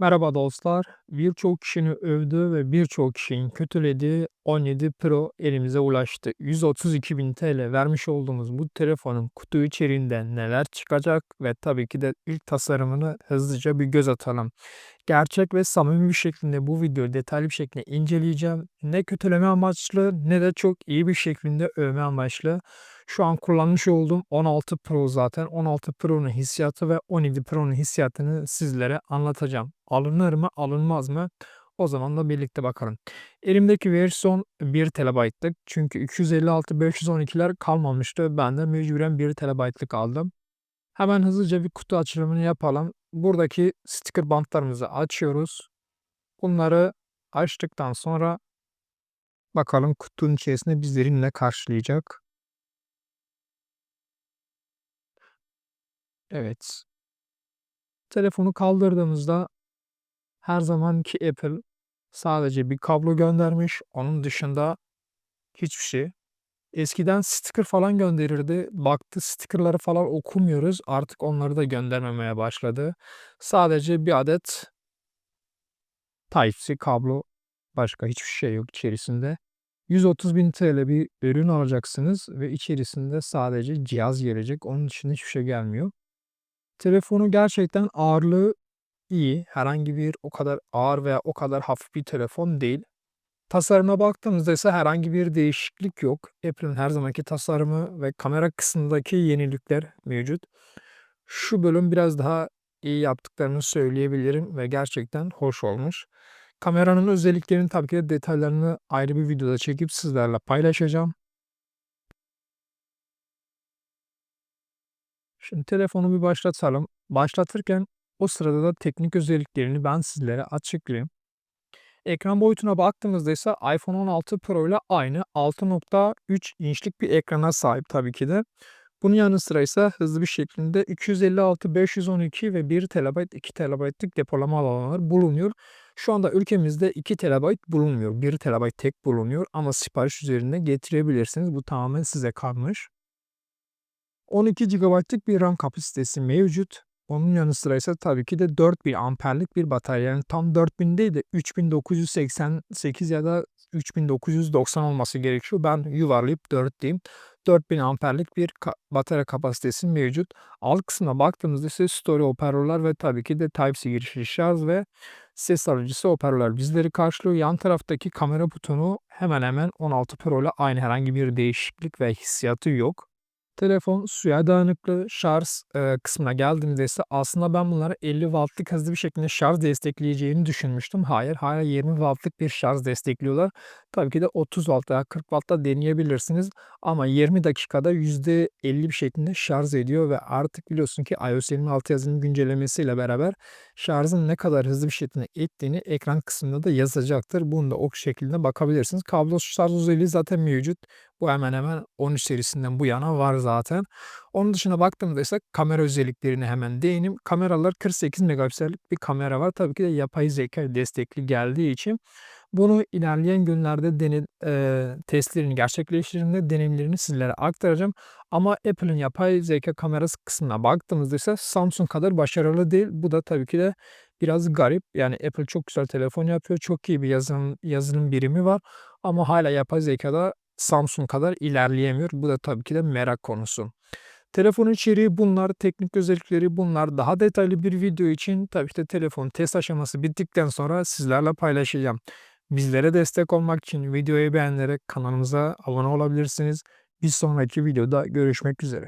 Merhaba dostlar. Birçok kişinin övdüğü ve birçok kişinin kötülediği 17 Pro elimize ulaştı. 132.000 TL vermiş olduğumuz bu telefonun kutu içeriğinde neler çıkacak ve tabii ki de ilk tasarımını hızlıca bir göz atalım. Gerçek ve samimi bir şekilde bu videoyu detaylı bir şekilde inceleyeceğim. Ne kötüleme amaçlı ne de çok iyi bir şekilde övme amaçlı. Şu an kullanmış olduğum 16 Pro zaten. 16 Pro'nun hissiyatı ve 17 Pro'nun hissiyatını sizlere anlatacağım. Alınır mı alınmaz mı? O zaman da birlikte bakalım. Elimdeki versiyon 1 TB'lık. Çünkü 256-512'ler kalmamıştı. Ben de mecburen 1 TB'lık aldım. Hemen hızlıca bir kutu açılımını yapalım. Buradaki sticker bantlarımızı açıyoruz. Bunları açtıktan sonra bakalım kutunun içerisinde bizleri ne karşılayacak. Evet. Telefonu kaldırdığımızda her zamanki Apple sadece bir kablo göndermiş. Onun dışında hiçbir şey. Eskiden sticker falan gönderirdi. Baktı stickerları falan okumuyoruz. Artık onları da göndermemeye başladı. Sadece bir adet Type-C kablo. Başka hiçbir şey yok içerisinde. 130.000 TL bir ürün alacaksınız ve içerisinde sadece cihaz gelecek. Onun dışında hiçbir şey gelmiyor. Telefonu gerçekten ağırlığı iyi. Herhangi bir o kadar ağır veya o kadar hafif bir telefon değil. Tasarıma baktığımızda ise herhangi bir değişiklik yok. Apple'ın her zamanki tasarımı ve kamera kısmındaki yenilikler mevcut. Şu bölüm biraz daha iyi yaptıklarını söyleyebilirim ve gerçekten hoş olmuş. Kameranın özelliklerini tabii ki de detaylarını ayrı bir videoda çekip sizlerle paylaşacağım. Şimdi telefonu bir başlatalım. Başlatırken o sırada da teknik özelliklerini ben sizlere açıklayayım. Ekran boyutuna baktığımızda ise iPhone 16 Pro ile aynı 6.3 inçlik bir ekrana sahip tabii ki de. Bunun yanı sıra ise hızlı bir şekilde 256, 512 ve 1 TB, 2 TB'lık depolama alanları bulunuyor. Şu anda ülkemizde 2 TB bulunmuyor. 1 TB tek bulunuyor ama sipariş üzerinde getirebilirsiniz. Bu tamamen size kalmış. 12 GB'lık bir RAM kapasitesi mevcut. Onun yanı sıra ise tabii ki de 4000 amperlik bir batarya. Yani tam 4000 değil de 3988 ya da 3990 olması gerekiyor. Ben yuvarlayıp 4 diyeyim. 4000 amperlik bir ka batarya kapasitesi mevcut. Alt kısmına baktığımızda ise story hoparlörler ve tabii ki de Type-C girişli şarj ve ses alıcısı hoparlörler bizleri karşılıyor. Yan taraftaki kamera butonu hemen hemen 16 Pro ile aynı herhangi bir değişiklik ve hissiyatı yok. Telefon suya dayanıklı şarj e, kısmına geldiğimizde ise aslında ben bunları 50 wattlık hızlı bir şekilde şarj destekleyeceğini düşünmüştüm. Hayır, hala 20 wattlık bir şarj destekliyorlar. Tabii ki de 30 watt veya 40 wattta deneyebilirsiniz. Ama 20 dakikada %50 bir şekilde şarj ediyor ve artık biliyorsun ki iOS 26 yazılım güncellemesiyle beraber şarjın ne kadar hızlı bir şekilde ettiğini ekran kısmında da yazacaktır. Bunu da o şekilde bakabilirsiniz. Kablosuz şarj özelliği zaten mevcut. Bu hemen hemen 13 serisinden bu yana var zaten. Onun dışına baktığımda ise kamera özelliklerine hemen değineyim. Kameralar 48 megapiksellik bir kamera var. Tabii ki de yapay zeka destekli geldiği için bunu ilerleyen günlerde dene, e, testlerini gerçekleştirdiğimde deneyimlerini sizlere aktaracağım. Ama Apple'ın yapay zeka kamerası kısmına baktığımızda ise Samsung kadar başarılı değil. Bu da tabii ki de biraz garip. Yani Apple çok güzel telefon yapıyor. Çok iyi bir yazılım, yazılım birimi var. Ama hala yapay zekada Samsung kadar ilerleyemiyor. Bu da tabii ki de merak konusu. Telefon içeriği bunlar, teknik özellikleri bunlar. Daha detaylı bir video için tabii ki de telefon test aşaması bittikten sonra sizlerle paylaşacağım. Bizlere destek olmak için videoyu beğenerek kanalımıza abone olabilirsiniz. Bir sonraki videoda görüşmek üzere.